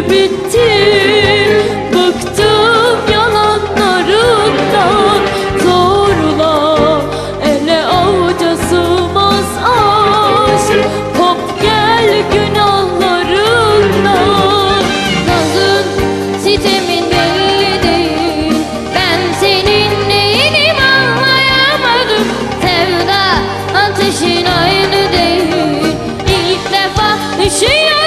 bitti Bıktım yalanlarından Zorla ele avuca sığmaz aşk. Kop gel günahlarından. Nazın sitemin değil Ben senin anlayamadım. Sevda ateşin aynı İlk defa üşüyorum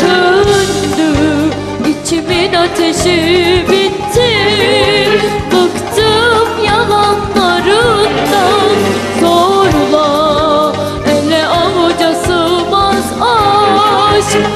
Söndü içimin ateşi bitti. Bıktım yalanlarından. Zorla ele avuca sığmaz aşk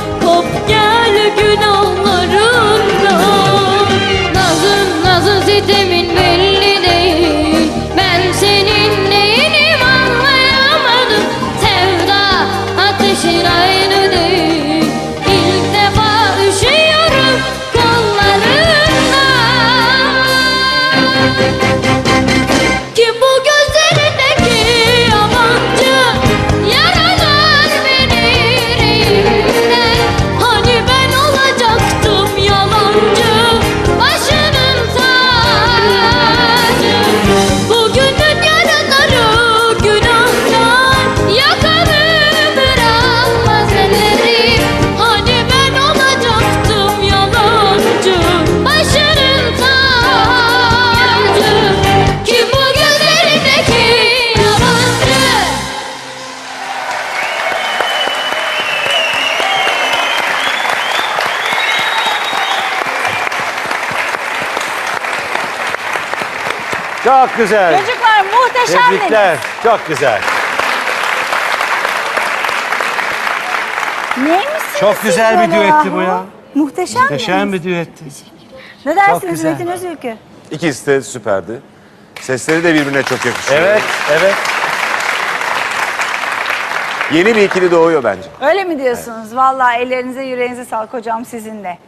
Çok güzel. Çocuklar muhteşemdiniz. Tebrikler. Çok güzel. Neymişsiniz Çok siz güzel bir böyle düetti bu ya. Muhteşem. Muhteşem bir düetti. Ne dersiniz güzel. Metin Özülkü? İkisi de süperdi. Sesleri de birbirine çok yakışıyor. Evet, evet. Yeni bir ikili doğuyor bence. Öyle mi diyorsunuz? Vallahi ellerinize yüreğinize sağlık hocam sizin de.